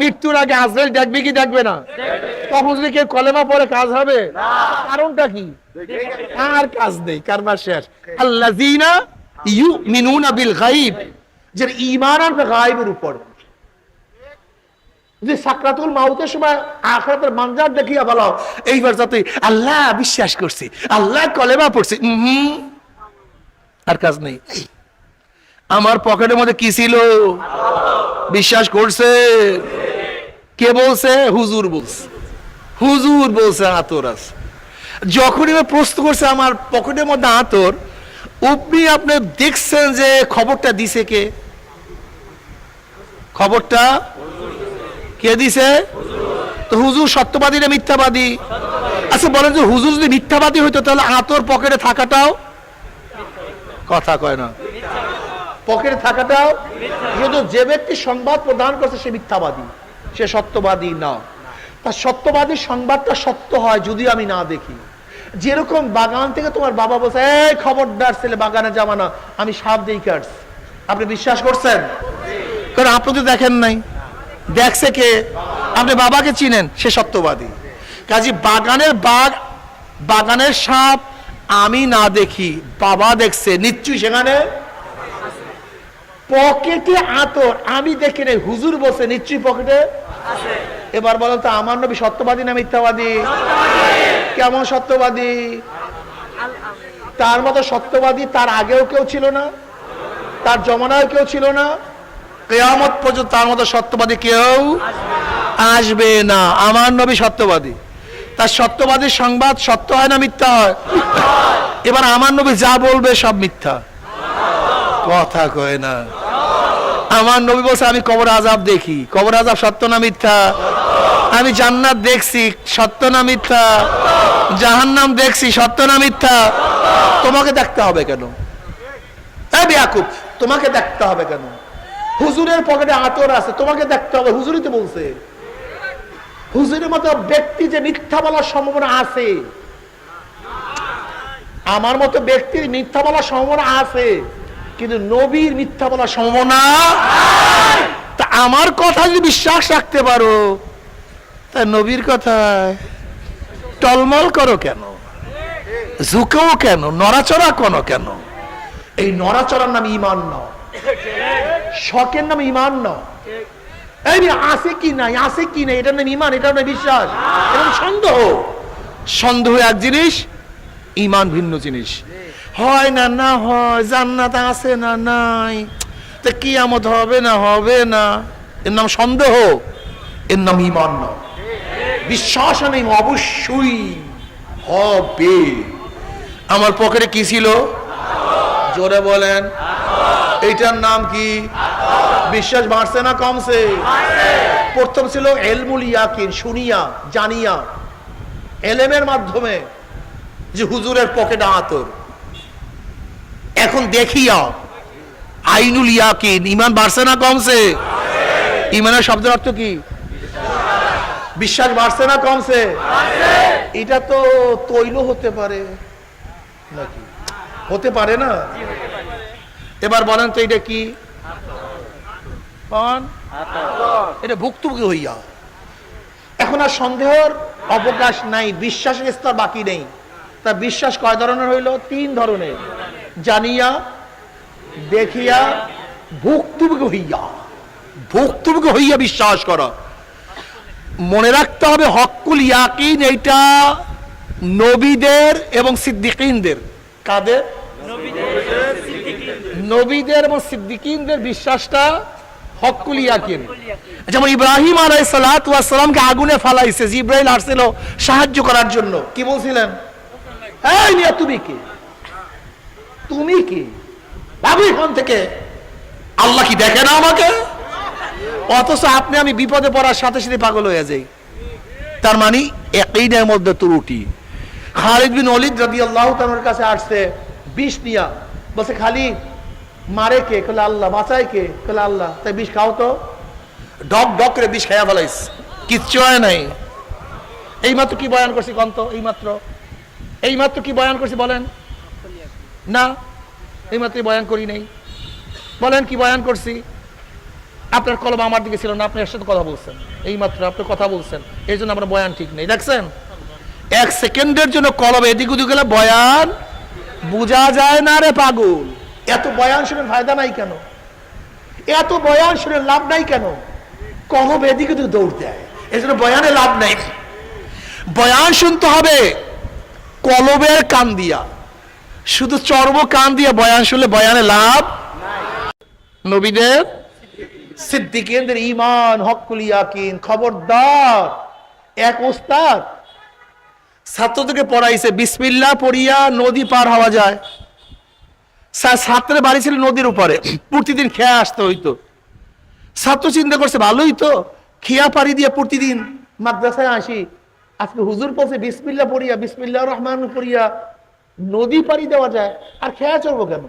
মৃত্যুর আগে আজরাইল দেখবে কি দেখবে না? তখন যদি কেউ কলেমা পরে কাজ হবে? কারণটা কি? আর কাজ নেই? কারবার শেষ? ইউমিনুনা বিল গায়ব। যে ঈমান আনবে গায়বের উপর। সাকরাতুল মাউতের সময় আখরাতের মানজার দেখিয়া বলো, এইবার যাতে আল্লাহ বিশ্বাস করছি, আল্লাহ কলেমা পড়ছি আর কাজ নেই। আমার পকেটের মধ্যে কি ছিল? বিশ্বাস করছে। কে বলছে? হুজুর বলছে। হুজুর বলছে আতর আছে। যখনই প্রশ্ন করছে আমার পকেটের মধ্যে আতর আপনি আপনি দেখছেন যে খবরটা দিছে কে? খবরটা কে দিছে? তো হুজুর সত্যবাদী না মিথ্যাবাদী? আচ্ছা বলেন যে হুজুর যদি মিথ্যাবাদী হইতো, তাহলে আতর পকেটে থাকাটাও কথা কয় না। পকেটে থাকাটাও যে ব্যক্তি সংবাদ প্রদান করছে, সে মিথ্যাবাদী। সে সত্যবাদী না তার সত্যবাদী সংবাদটা সত্য হয় যদি আমি না দেখি। যেরকম বাগান থেকে তোমার বাবা বলছে, এই খবরদার ছেলে, বাগানে যাবা না, আমি সাপ দিই আপনি বিশ্বাস করছেন? কারণ আপনি তো দেখেন নাই। দেখছে কে? আপনি বাবাকে চিনেন, সে সত্যবাদী। কাজী বাগানের বাঘ, বাগানের সাপ আমি না দেখি, বাবা দেখছে। নিশ্চয়ই সেখানে পকেটে আতর। আমি দেখি নাই হুজুর বসে নিশ্চয়ই পকেটে? এবার বলেন তো আমার নবী সত্যবাদী না মিথ্যাবাদী? কেমন সত্যবাদী? তার মতো সত্যবাদী তার আগেও কেউ ছিল না? তার জমানায় কেউ ছিল না? কেয়ামত পর্যন্ত তার মতো সত্যবাদী কেউ আসবে না। আমার নবী সত্যবাদী। তার সত্যবাদী সংবাদ সত্য হয় না মিথ্যা হয়? এবার আমার নবী যা বলবে সব মিথ্যা। কথা কয় না। আমার নবী বলছে, আমি কবর আজাব দেখি। কবর আজাব সত্য না মিথ্যা? আমি জান্নাত দেখছি, সত্য না মিথ্যা? জাহান্নাম দেখছি, সত্য না মিথ্যা? তোমাকে দেখতে হবে কেন? এই বেয়াকুব, তোমাকে দেখতে হবে কেন? হুজুরের পকেটে আতর আছে, তোমাকে দেখতে হবে। হুজুরই তো বলছে। হুজুরের মতো ব্যক্তি যে মিথ্যা বলার সম্ভাবনা আছে। আমার মতো ব্যক্তির মিথ্যা বলার সম্ভাবনা আছে। কিন্তু নবীর মিথ্যা বলার সম্ভাবনা তা আমার কথা যদি বিশ্বাস রাখতে পারো, তা নবীর কথায় টলমল করো কেন? ঝুঁকেও কেন? নড়াচড়া কোনো কেন? এই নড়াচড়ার নাম ইমান ন শখের নাম ইমান ন এই আছে কি নাই, আছে কি নাই, এটার নাম ইমান এটার নাম বিশ্বাস। এবং সন্দেহ। সন্দেহ এক জিনিস ইমান ভিন্ন জিনিস। হয় না না হয়, জান্নাত আছে না নাই? তা কিয়ামত হবে না হবে না। এর নাম সন্দেহ, এর নাম ইমান নয়। বিশ্বাস নেই, অবশ্যই হবে। আমার পকেটে কি ছিল? জোরে বলেন। এইটার নাম কি? বিশ্বাস বাড়ছে না কমছে? প্রথম ছিল এলমুল ইয়াকিন, শুনিয়া, জানিয়া। এলেমের মাধ্যমে যে হুজুরের পকেটে আতর। এখন দেখিয়া আইনুল ইয়াকিন, ইমান বাড়ছে না কমছে? ইমানের শব্দের অর্থ কি? বিশ্বাস বাড়ছে না কমছে? এটা তো তৈল হতে পারে। নাকি? হতে পারে না? এবার বলেন তো এটা কি? এটা ভুক্তভোগী হইয়া। এখন আর সন্দেহের অবকাশ নাই, বিশ্বাসের স্তর বাকি নেই। তা বিশ্বাস কয় ধরনের হইল? তিন ধরনের। জানিয়া, দেখিয়া ভুক্তভোগী হইয়া ভুক্তভোগী হইয়া বিশ্বাস করা। মনে রাখতে হবে হকুল ইয়াকিন এইটা নবীদের এবং সিদ্দিকিনদের। কাদের? নবীদের এবং সিদ্দিকিনদের বিশ্বাসটা হকুল ইয়াকিন। যেমন ইব্রাহিম আলাই সালাতামকে আগুনে ফালাইছে, জিব্রাইল আসছিল সাহায্য করার জন্য। কি বলছিলেন? হ্যাঁ তুমি কি? তুমি কি? ভাবি, এখান থেকে আল্লাহ কি দেখে না আমাকে? অথচ আপনি আমি বিপদে পড়ার সাথে সাথে পাগল হয়ে যাই। তার মানে একইটার মধ্যে ত্রুটি। খালিদ বিন অলিদ রাদি আল্লাহ তার কাছে আসছে, বিষ নিয়া। বলছে খালি মারে কে? কলে আল্লাহ, বাঁচায় কে? কলে আল্লাহ, তাই বিষ খাও তো। ডক ডক করে বিষ খাইয়া ফেলাইস। কিচ্ছু হয় নাই। এইমাত্র কি বয়ান করছি, কন্ত? এইমাত্র। এইমাত্র কি বয়ান করছি, বলেন? না এই মাত্র বয়ান করি নেই। বলেন কি বয়ান করছি? আপনার কলম আমার দিকে ছিল না, আপনি এর সাথে কথা বলছেন। এই মাত্র আপনি কথা বলছেন, এই জন্য আপনার বয়ান ঠিক নেই। দেখছেন? এক সেকেন্ডের জন্য কলম এদিক ওদিক গেলে বয়ান বোঝা যায় না রে পাগল। এত বয়ান শুনে ফায়দা নাই কেন? এত বয়ান শুনে লাভ নাই কেন? কলম এদিকে ওদিকে দৌড় দেয়, এই জন্য বয়ানে লাভ নাই। বয়ান শুনতে হবে কলবের কান দিয়া। শুধু চর্ম কান দিয়ে বয়ান শুনলে বয়ানে লাভ নবীদের সিদ্দিকেন্দ্র ইমান হকুল ইয়াকিন, খবরদার। এক ওস্তাদ ছাত্রদেরকে পড়াইছে, বিসমিল্লা পড়িয়া নদী পার হওয়া যায়। স্যার, ছাত্রের বাড়ি ছিল নদীর উপরে। প্রতিদিন খেয়া আসতে হইতো। ছাত্র চিন্তা করছে, ভালোই তো। খেয়া পাড়ি দিয়ে প্রতিদিন মাদ্রাসায় আসি। আজকে হুজুর পথে বিসমিল্লা পড়িয়া বিসমিল্লা রহমান পড়িয়া। নদী পাড়ি দেওয়া যায়, আর খেয়া চলবো কেন?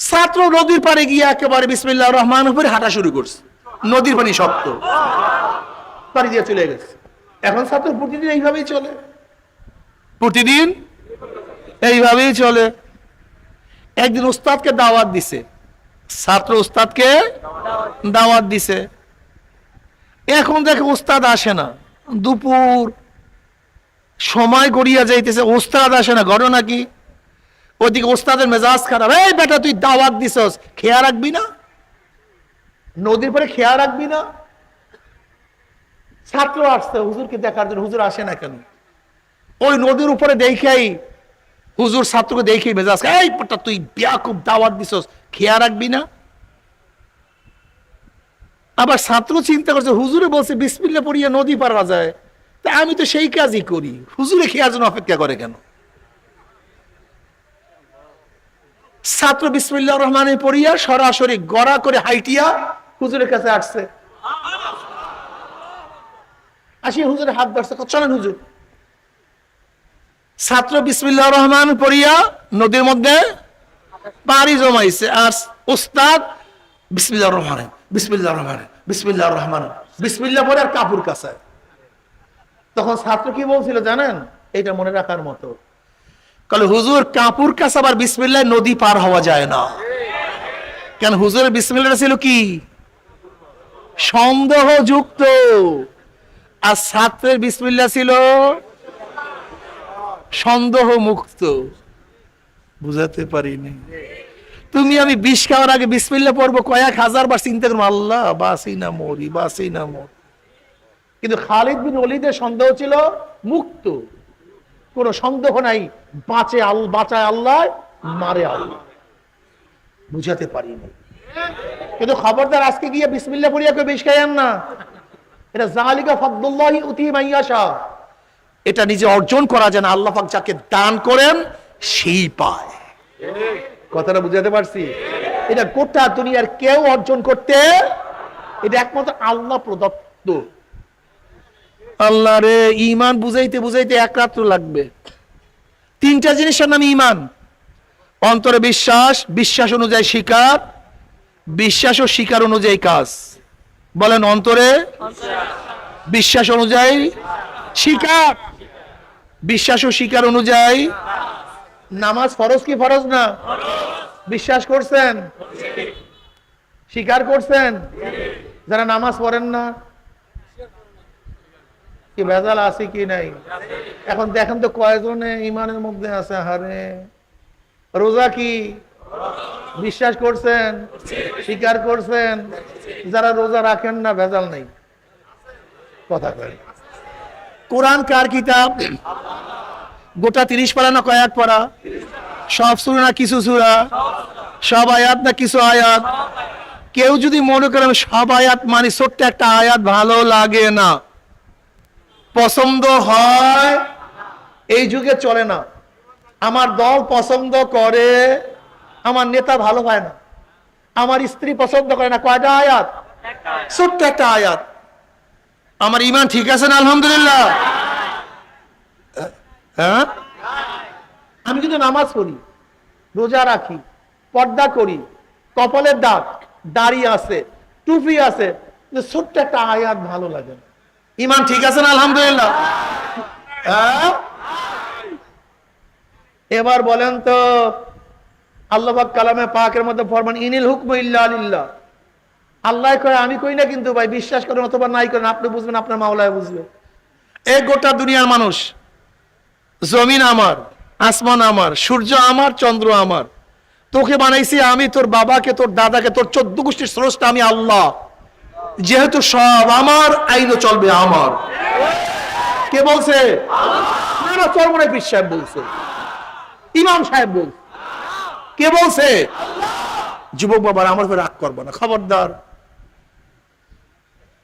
ছাত্র নদীর পাড়ে গিয়ে একেবারে বিসমিল্লাহ রহমান উপরে হাঁটা শুরু করছে। নদীর পানি শক্ত। পাড়ি দিয়ে চলে গেছে। এখন ছাত্র প্রতিদিন এইভাবেই চলে। প্রতিদিন এইভাবেই চলে। একদিন উস্তাদকে দাওয়াত দিছে। ছাত্র উস্তাদকে দাওয়াত দিছে। এখন দেখে উস্তাদ আসে না। দুপুর সময় গড়িয়া যাইতেছে, উস্তাদ আসে না ঘটনা কি ওদিকে ওস্তাদের মেজাজ খারাপ, এই বেটা, তুই দাওয়াত দিছস, খেয়া রাখবি না? নদীর পরে খেয়া রাখবি না? ছাত্র আসছে, হুজুরকে দেখার জন্য, হুজুর আসে না কেন? ওই নদীর উপরে দেখেই হুজুর ছাত্রকে দেখেই মেজাজ এই বেটা, তুই খুব দাওয়াত দিছস, খেয়া রাখবি না? আবার ছাত্র চিন্তা করছে, হুজুরে বলছে বিসমিল্লা পড়িয়া নদী পারা যায়। তা আমি তো সেই কাজই করি। হুজুরে খেয়ার জন্য অপেক্ষা করে কেন? ছাত্র বিসমিল্লা রহমানে পড়িয়া সরাসরি গড়া করে হাইটিয়া হুজুরের কাছে আসছে। আসি হুজুরের হাত ধরছে চলেন হুজুর। ছাত্র বিসমিল্লাহ রহমান পড়িয়া নদীর মধ্যে পাড়ি জমাইছে, আর উস্তাদ বিসমিল্লাহ রহমান বিসমিল্লাহ রহমান বিসমিল্লাহ রহমান বিসমিল্লাহ পরে আর কাপুর কাছে। তখন ছাত্র কি বলছিল জানেন? এটা মনে রাখার মতো। কালে হুজুর কাপুর কাছে আবার বিসমিল্লাহ নদী পার হওয়া যায় না। কেন হুজুরের বিসমিল্লাহ ছিল কি? সন্দেহযুক্ত। আর ছাত্রের বিসমিল্লাহ ছিল সন্দেহ মুক্ত বুঝাতে পারিনি। তুমি আমি বিষ খাওয়ার আগে বিসমিল্লা পড়ব কয়েক হাজার বার চিন্তা করব, আল্লাহ বাসি না মরি, বাসি না মর। কিন্তু খালিদ বিন অলিদের সন্দেহ ছিল মুক্ত। কোন সন্দেহ নাই, বাঁচে আল, বাঁচায় আল্লাহ, মারে আল্লাহ। বুঝাতে পারিনি। কিন্তু খবরদার আজকে গিয়ে বিসমিল্লা পড়িয়া কেউ বিষ খাইয়েন না। এটা জালিকা ফদ্দুল্লাহি উতি মাইয়াশা এটা নিজে অর্জন করা যায় না, আল্লাহ পাক যাকে দান করেন, সেই পায়। কথাটা বুঝাতে পারছি? এটা গোটা দুনিয়ার কেউ অর্জন করতে, এটা একমাত্র আল্লাহ প্রদত্ত। আল্লাহ রে ইমান বুঝাইতে বুঝাইতে এক রাত্র লাগবে। তিনটা জিনিসের নাম ইমান অন্তরে বিশ্বাস বিশ্বাস অনুযায়ী শিকার, বিশ্বাস ও শিকার অনুযায়ী কাজ। বলেন অন্তরে বিশ্বাস অনুযায়ী শিকার। বিশ্বাস ও শিকার অনুযায়ী নামাজ ফরজ কি ফরজ না? বিশ্বাস করছেন? স্বীকার করছেন? যারা নামাজ পড়েন না কি ভেজাল আছে কি নাই? এখন দেখেন তো কয়জনে ইমানের মধ্যে আছে, হারে। রোজা কি? বিশ্বাস করছেন? স্বীকার করছেন? যারা রোজা রাখেন না, ভেজাল নেই। কথা কয়। কোরআন কার কিতাব? গোটা তিরিশ পারা না কয়েক পারা? সব সুরা না কিছু সুরা? সব আয়াত না কিছু আয়াত? কেউ যদি মনে করেন সব আয়াত মানে ছোট্ট একটা আয়াত ভালো লাগে না। পছন্দ হয়। এই যুগে চলে না। আমার দল পছন্দ করে, আমার নেতা ভালো হয় না। আমার স্ত্রী পছন্দ করে না। কয়টা আয়াত? ছোট্ট একটা আয়াত। আমার ইমান ঠিক আছে না, আলহামদুলিল্লাহ? হ্যাঁ? আমি কিন্তু নামাজ পড়ি, রোজা রাখি, পর্দা করি, কপালের দাগ, দাড়ি আছে, টুপি আছে। ছোট্ট একটা আয়াত ভালো লাগে না। ইমান ঠিক আছে না, আলহামদুলিল্লাহ? হ্যাঁ? এবার বলেন তো, আল্লাহ কালামে পাকের মধ্যে ফরমান, ইনিল হুকম ইল্লা আলিল্লাহ আল্লাহ কয়, আমি কই না কিন্তু ভাই, বিশ্বাস করেন অথবা নাই করেন, আপনি বুঝবেন, আপনার মাওলায় বুঝবে। এই গোটা দুনিয়ার মানুষ, জমিন আমার, আসমান আমার, সূর্য আমার, চন্দ্র আমার। তোকে বানাইছি আমি, তোর বাবাকে, তোর দাদাকে, তোর চোদ্দ গোষ্ঠীর স্রষ্টা আমি আল্লাহ। যেহেতু সব আমার, আইনও চলবে আমার। কে বলছে? সাহেব বলছে। ইমাম সাহেব বলছে। কে বলছে? যুবক বাবার, আমার উপর রাগ করব না, খবরদার।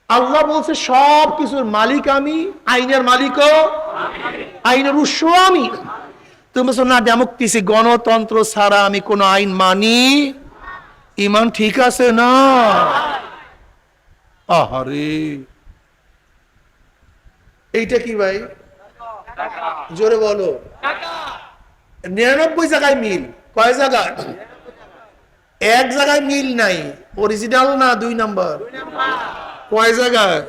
আল্লাহ বলছে, সব কিছুর মালিক আমি, আইনের মালিকও, আইনের উৎস আমি। তুমি না, ডেমোক্রেসি, গণতন্ত্র ছাড়া আমি কোন আইন মানি। ইমান ঠিক আছে না? আহারে। এইটা কি ভাই? জোরে বলো। নিরানব্বই জায়গায় মিল। কয় জায়গায় এক জায়গায় মিল নাই। অরিজিনাল না দুই নাম্বার? কয় জায়গায়?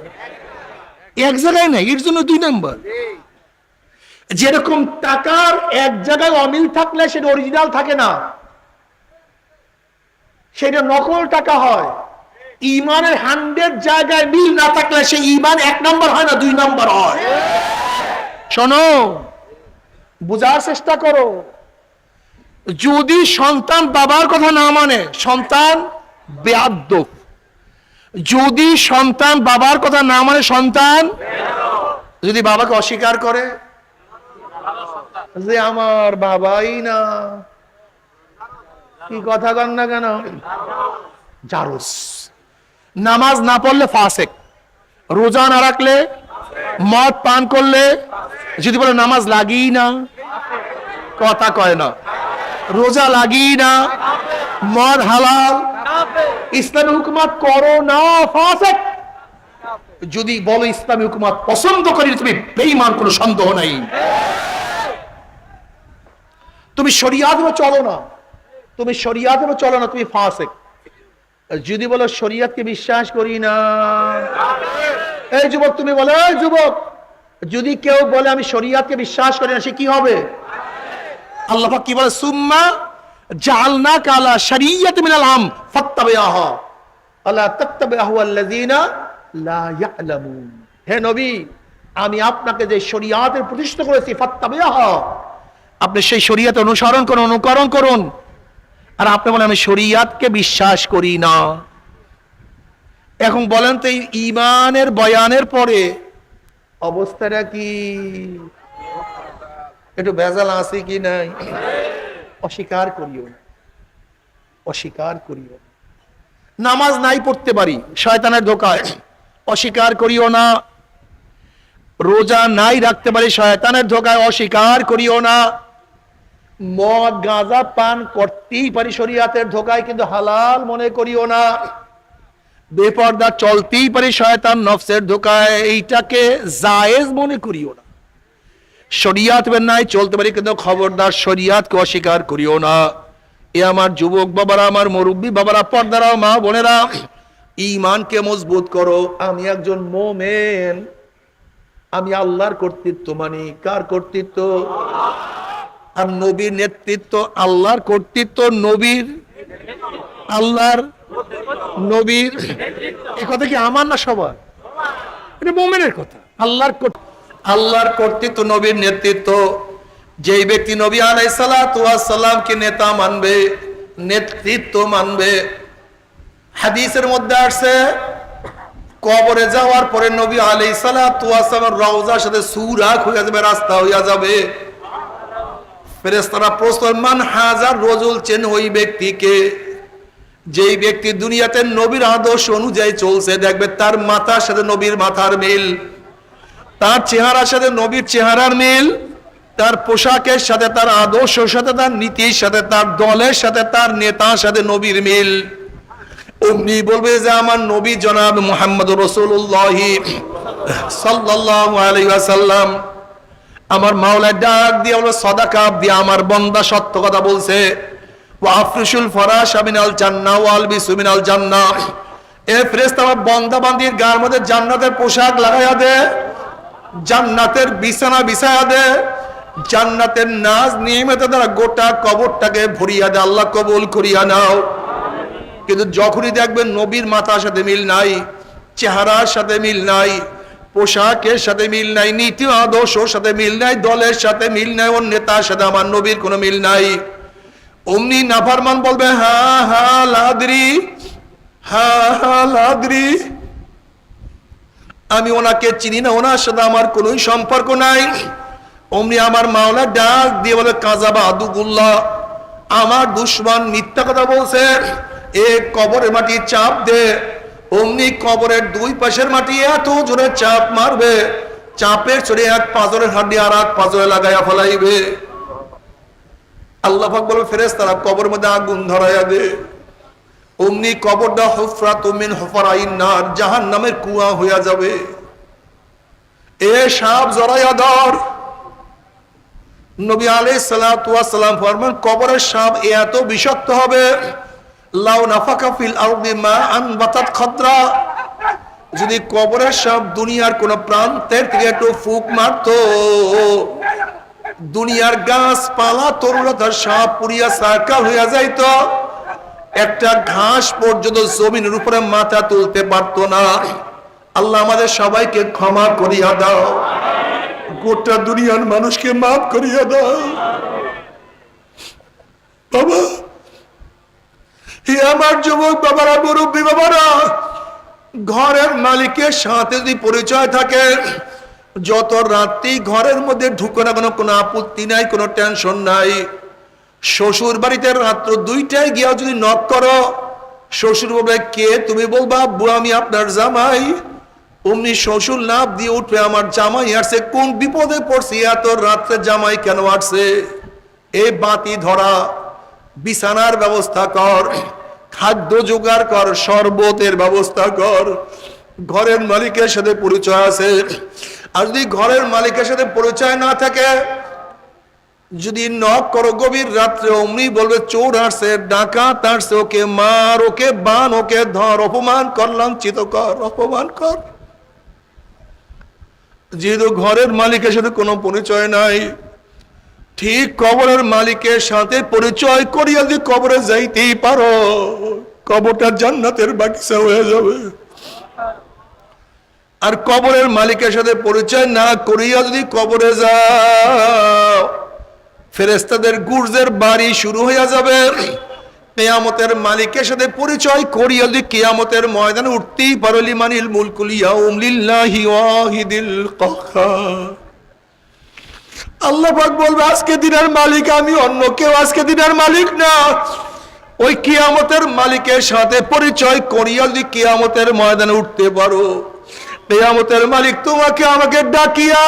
এক জায়গায় নাই, এর জন্য দুই নাম্বার। যেরকম টাকার এক জায়গায় অমিল থাকলে সেটা অরিজিনাল থাকে না। সেটা নকল টাকা হয়। ইমানের হান্ড্রেড জায়গায় মিল না থাকলে সে ইমান এক নম্বর হয় না, দুই নম্বর হয়। শোনো, বোঝার চেষ্টা করো। যদি সন্তান বাবার কথা না মানে সন্তান বেয়াদ্দ যদি সন্তান বাবার কথা না মানে সন্তান যদি বাবাকে অস্বীকার করে, যে আমার বাবাই না। কি কথা কন না কেন? জারুস। নামাজ না পড়লে ফাসেক। রোজা না রাখলে, মদ পান করলে, যদি বলে নামাজ লাগি না, কথা কয় না। রোজা লাগি না, মদ হালাল, ইসলামী হুকুমাত করো না, ফাসেক। যদি বলো ইসলামী হুকুমাত পছন্দ করি, তুমি বেইমান কোনো সন্দেহ নাই। তুমি শরিয়াতেও চলো না। তুমি শরিয়াতেও চলো না, তুমি ফাসেক। যদি বলো শরিয়াতকে বিশ্বাস করি না। এই যুবক, তুমি বলো যুবক, যদি কেউ বলে আমি শরিয়াতকে বিশ্বাস করি না, সে কি হবে? আল্লাহ কি বলে? সুম্মা জালনা কালা শরিয়ত মিনাল আম ফাত্তাবিআহা। আলা তাত্তাবিআহু আল্লাযিনা লা ইয়ালামুন। হে নবী, আমি আপনাকে যে শরিয়াতের প্রতিষ্ঠা করেছি, ফাত্তাবিআহা, আপনি সেই শরিয়াত অনুসরণ করুন, অনুকরণ করুন। আর আপনি বলেন, আমি শরিয়াতকে বিশ্বাস করি না। এখন বলেন তো, এই ইমানের বয়ানের পরে অবস্থাটা কি? একটু ভেজাল আছে কি নাই? অস্বীকার করিও অস্বীকার করিও নামাজ নাই পড়তে পারি, শয়তানের ধোকায়। অস্বীকার করিও না। রোজা নাই রাখতে পারি, শয়তানের ধোকায় অস্বীকার করিও না। মদ, গাঁজা, পান করতেই পারি শরিয়াতের ধোকায়, কিন্তু হালাল মনে করিও না। বেপর্দা চলতেই পারি শয়তান নফসের ধোকায়, এইটাকে জায়েজ মনে করিও না। শরিয়াত নাই চলতে পারি, কিন্তু খবরদার শরিয়াতকে অস্বীকার করিও না। এ আমার যুবক বাবারা, আমার মুরব্বী বাবারা পর্দারা মা বোনেরা ইমানকে মজবুত করো। আমি একজন মোমেন। আমি আল্লাহর কর্তৃত্ব মানি। কার কর্তৃত্ব? আর নবীর নেতৃত্ব, আল্লাহর কর্তৃত্ব, নবীর, আল্লাহর নবীর। এ কথা কি আমার না সবার? এটা মোমেনের কথা। আল্লাহর আল্লাহর কর্তৃত্ব, নবীর নেতৃত্ব। যেই ব্যক্তি নবী আলাই আলাইসালামকে নেতা মানবে, নেতৃত্ব মানবে। হাদিসের মধ্যে আসছে, কবরে যাওয়ার পরে নবী আলাই সালাম রওজার সাথে সুরাক হইয়া যাবে, রাস্তা হইয়া যাবে। ফেরেস্তারা প্রশ্ন মান হাজার রজুল চেন ওই ব্যক্তিকে? যেই ব্যক্তি দুনিয়াতে নবীর আদর্শ অনুযায়ী চলছে, দেখবে তার মাথার সাথে নবীর মাথার মিল, তার চেহারার সাথে নবীর চেহারার মিল, তার পোশাকের সাথে তার আদর্শের সাথে, তার নীতির সাথে, তার দলের সাথে, তার নেতার সাথে নবীর মিল। অমনি বলবে যে, আমার নবী জনাব মোহাম্মদ রসুল্লাহ সাল্লাহ আলাইসাল্লাম আমার মাওলায় ডাক দিয়ে হলো সদা কাপ দিয়ে আমার বন্দা সত্য কথা বলছে। মিনাল এ আমার বন্দা মধ্যে জান্নাতের পোশাক লাগাইয়া দে, জান্নাতের বিছানা বিছায়া দে, জান্নাতের গোটা কবরটাকে ভরিয়া দে, আল্লাহ কবুল করিয়া নাও। কিন্তু যখনই দেখবেন নবীর মাথার সাথে মিল নাই, চেহারার সাথে মিল নাই পোশাকের সাথে মিল নাই, নীতি আদর্শর সাথে মিল নাই, দলের সাথে মিল নাই ওর নেতার সাথে আমার নবীর কোনো মিল নাই। অমনি নাফারমান বলবে, হা হা, লাদরি, হা হা, লাদরি। আমি ওনাকে চিনি না, ওনার সাথে আমার কোনো সম্পর্ক নাই। অমনি আমার মাওলা ডাক দিয়ে বলে, কাজাবা আদুগুল্লাহ আমার দুশ্মন মিথ্যা কথা বলছে, এ কবরের মাটি চাপ দে। অমনি কবরের দুই পাশের মাটি এত জোরে চাপ মারবে, চাপের চড়ে এক পাজরের হাড্ডি আর এক পাজরে লাগাইয়া ফেলাইবে। আল্লাহ পাক বলবে ফেরেস তারা কবর মধ্যে আগুন ধরাইয়া দে। অমনি কবরটা হুফরা তুমিন হুফারাইন নার জাহান নামের কুয়া হইয়া যাবে। এ সাপ জরাইয়া ধর। নবী আলাই সালাম ফরমান, কবরের সাপ এত বিষাক্ত হবে যদি কবরের সব দুনিয়ার কোন প্রান্তের থেকে একটু ফুক মারতো, দুনিয়ার গাছপালা তরুণতার সাপ পুরিয়া সার্কাল হইয়া যাইতো। একটা ঘাস পর্যন্ত জমিনের উপরে মাথা তুলতে পারতো না। আল্লাহ আমাদের সবাইকে ক্ষমা করিয়া দাও। গোটা দুনিয়ার মানুষকে মাফ করিয়া দাও। বাবা আমার যুবক বাবারা, মুরব্বী বাবারা, ঘরের মালিকের সাথে যদি পরিচয় থাকে, যত রাত্রি ঘরের মধ্যে ঢুকে না কোনো কোনো আপত্তি নাই, কোনো টেনশন নাই। শ্বশুর বাড়িতে রাত্র দুইটায় গিয়া যদি নক করো, শ্বশুর বলবে কে তুমি বলবা? আব্বু আমি আপনার জামাই। অমনি শ্বশুর লাভ দিয়ে উঠবে আমার জামাই আসছে, কোন বিপদে পড়ছি? এত রাত্রে জামাই কেন আসছে? এই বাতি ধরা, বিছানার ব্যবস্থা কর। খাদ্য জোগাড় কর, শরবতের ব্যবস্থা কর। ঘরের মালিকের সাথে পরিচয় আছে। আর যদি ঘরের মালিকের সাথে পরিচয় না থাকে, যদি নক করো গভীর রাত্রে, অমনি বলবে, চোর আসছে, ডাকাত আসছে, ওকে মার, ওকে বান, ওকে ধর, অপমান কর, লাঞ্ছিত কর, অপমান কর। যেহেতু ঘরের মালিকের সাথে কোনো পরিচয় নাই ঠিক কবরের মালিকের সাথে পরিচয় করিয়া যদি কবরে যাইতেই পারো, কবরটা জান্নাতের বাগিচা হয়ে যাবে। আর কবরের মালিকের সাথে পরিচয় না করিয়া যদি কবরে যাও ফেরেস্তাদের গুর্জের বাড়ি শুরু হইয়া যাবে। কেয়ামতের মালিকের সাথে পরিচয় করিয়া যদি কেয়ামতের ময়দানে উঠতেই পারো, লিমানিল মুলকুলিয়া উমলিল্লাহি ওয়াহিদিল কাহ্হার আল্লাহ বলবে, আজকে দিনের মালিক আমি, অন্য কেউ আজকে দিনের মালিক না। ওই কিয়ামতের মালিকের সাথে পরিচয় করিয়া যদি কিয়ামতের ময়দানে উঠতে পারো, কেয়ামতের মালিক তোমাকে আমাকে ডাকিয়া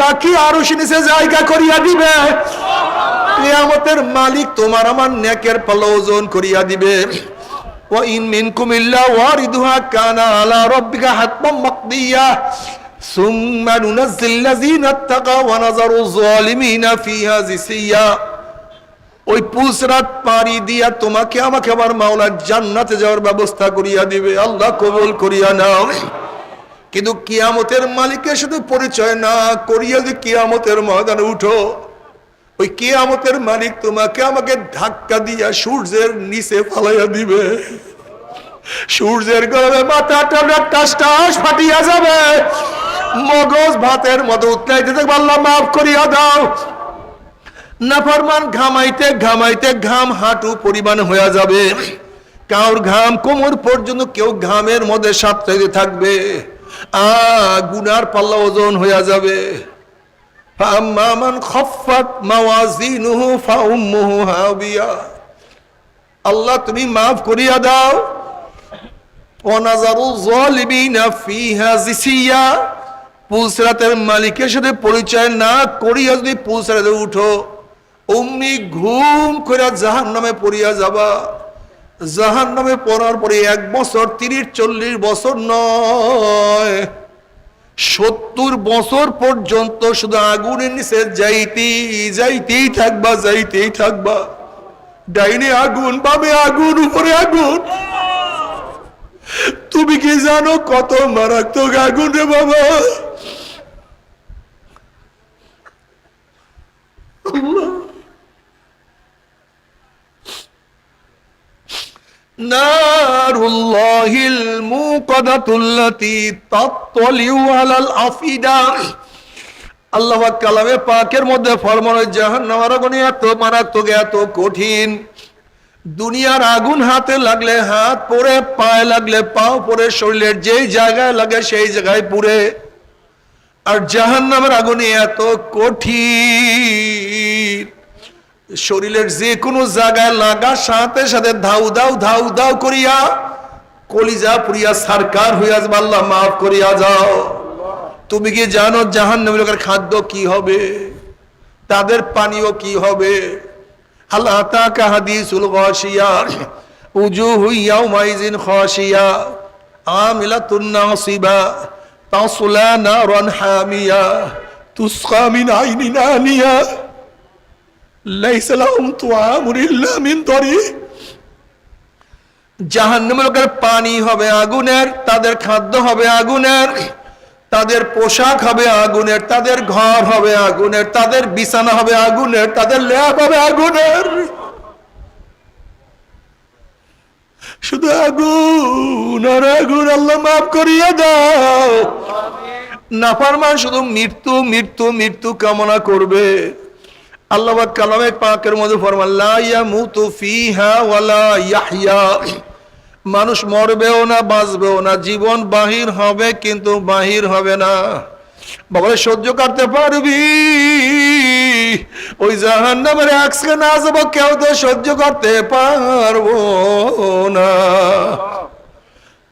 ডাকিয়া আরও নিচে জায়গা করিয়া দিবে। কেয়ামতের মালিক তোমার আমার নেকের পাল্লা ওজন করিয়া দিবে। ও ইন মিন কুমিল্লা ওয়ারিদুহা কানা আলা রব্বিকা হাতমা মাকদিয়া। ثم ننزل الذين اتقوا ونذر الظالمين فيها جثيا ওই পুসরাত পাড়ি দিয়া তোমাকে আমাকে আমার মাওলা জান্নাতে যাওয়ার ব্যবস্থা করিয়া দিবে আল্লাহ কবুল করিয়া নাও কিন্তু কিয়ামতের মালিকের সাথে পরিচয় না করিয়া যে কিয়ামতের ময়দানে উঠো ওই কিয়ামতের মালিক তোমাকে আমাকে ধাক্কা দিয়া সূর্যের নিচে ফালাইয়া দিবে সূর্যের গরমে মাথাটা টাস টাস ফাটিয়া যাবে মগজ ভাতের মতো উত্তরাই দিতে পারলাম, মাফ করিয়া দাও। নাফরমান ঘামাইতে ঘামাইতে ঘাম হাঁটু পরিমাণ হয়ে যাবে। কাউর ঘাম কোমর পর্যন্ত কেউ ঘামের মধ্যে সাতটাইতে থাকবে। আ, গুনার পাল্লা ওজন হয়ে যাবে। আল্লাহ তুমি মাফ করিয়া দাও। অনাজারু জলিবিনা ফিহা জিসিয়া। পুলসরাতের মালিকের সাথে পরিচয় না করিয়া যদি পুলসরাতে উঠো, অমনি ঘুম করে জাহান নামে পড়িয়া যাবা। জাহান নামে পড়ার পরে এক বছর, তিরিশ, চল্লিশ বছর নয়, সত্তর বছর পর্যন্ত শুধু আগুনের নিচে যাইতেই যাইতেই থাকবা যাইতেই থাকবা। ডাইনে আগুন, বামে আগুন, উপরে আগুন। তুমি কি জানো কত মারাত্মক আগুন রে বাবা? নারুল্লাহিল মুকাদাতুল্লাতি তাত্তালিউ আলাল আফিদা। আল্লাহ কালামে পাকের মধ্যে ফরমান জাহান্নামের আগুন এত মারাত্মক, এত কঠিন। দুনিয়ার আগুন হাতে লাগলে হাত পরে, পায়ে লাগলে পাও পরে, শরীরের যেই জায়গায় লাগে সেই জায়গায় পুড়ে। আর জাহান্নামের আগুনে এত কঠিন। শরীরের যে কোনো জায়গায় লাগা সাথে সাথে ধাউ দাউ ধাউ দাউ করিয়া কলিজা পুরিয়া সারকার হইয়া আল্লাহ মাফ করিয়া যাও। তুমি কি জানো জাহান নামের লোকের খাদ্য কি হবে? তাদের পানীয় কি হবে? আল্লাহ তাকা হাদিসুল গাশিয়া উজুহু ইয়াউমাইজিন খাশিয়া, আমিলাতুন নাসিবা। পানি হবে আগুনের, তাদের খাদ্য হবে আগুনের, তাদের পোশাক হবে আগুনের, তাদের ঘর হবে আগুনের, তাদের বিছানা হবে আগুনের, তাদের ল্যাব হবে আগুনের। শুধু আগুন আর আগুন আল্লাহ মাফ করিয়া দাও। নাফারমান শুধু মৃত্যু মৃত্যু মৃত্যু কামনা করবে। আল্লাহ কালামে পাকের মধ্যে ফরমান, লা ইয়ামুতু ফিহা ওয়ালা ইয়াহইয়া। মানুষ মরবেও না, বাঁচবেও না, জীবন বাহির হবে কিন্তু বাহির হবে না। বলে সহ্য করতে পারবি। ওই জাহান নামের একসকে না যাব কেউ তো সহ্য করতে পারব না।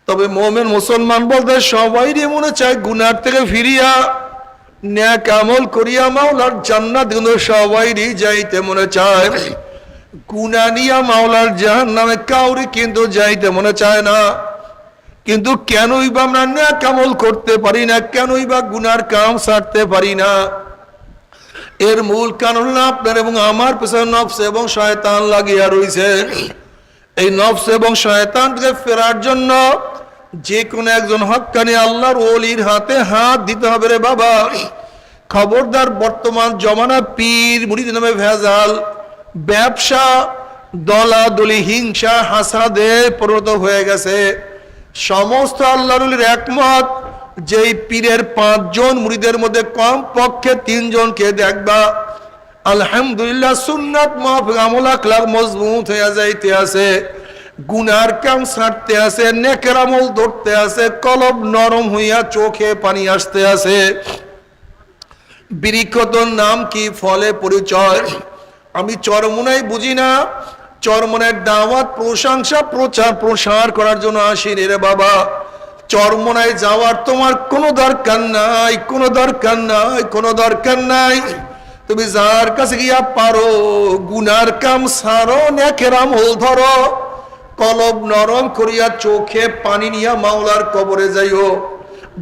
তবে মোমেন মুসলমান বলতে সবাই মনে চায় গুনার থেকে ফিরিয়া, ন্যাক আমল করিয়া মাওলার জান্নাত সবাইরই যাইতে মনে চায়। গুনা নিয়া মাওলার কাউরি কিন্তু যাইতে মনে চায় না। কিন্তু কেনই বা আমরা ন্যাক আমল করতে পারি না, কেনই বা গুনার কাম সারতে পারি না। এর মূল কারণ হলো আপনার এবং আমার পেছনে নফস এবং শয়তান লাগিয়া রইছে। এই নফস এবং শয়তান থেকে ফেরার জন্য যে কোনো একজন হক্কানি আল্লাহর ওলির হাতে হাত দিতে হবে রে বাবা। খবরদার বর্তমান জমানা পীর, মুড়িদ নামে ভেজাল, ব্যবসা, দলাদলি, হিংসা, হাসাদে পরিণত হয়ে গেছে। সমস্ত আল্লাহর একমত যেই পীরের পাঁচজন মুড়িদের মধ্যে কম পক্ষে তিনজনকে দেখবা। আলহামদুলিল্লাহ সুন্নাত মাহফিক আমল মজবুত হয়ে যাইতে আছে। গুনার কাম ছাড়তে আছে, নেকের আমল ধরতে আছে কলব নরম হইয়া চোখে পানি আসতে আছে। বৃক্ষতর নাম কি ফলে পরিচয়? আমি চরমুনাই বুঝি না। চরমনের দাওয়াত, প্রশংসা প্রচার প্রসার করার জন্য আসিনি রে বাবা। চরমনায় যাওয়ার তোমার কোনো দরকার নাই, কোনো দরকার নাই, কোনো দরকার নাই। তুমি যার কাছে গিয়া পারো, গুনার কাম সারো, নেকের আমল ধরো, কলব নরম করিয়া চোখে পানি নিয়া মাওলার কবরে যাইও।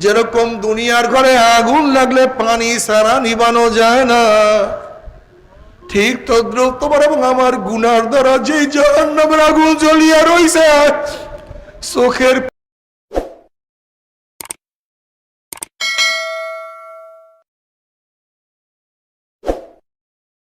যেরকম দুনিয়ার ঘরে আগুন লাগলে পানি সারা নিবানো যায় না। ঠিক তদ্রুপ তোমার এবং আমার গুনার দ্বারা যে জাহান্নামের আগুন জ্বলিয়া রইছে, চোখের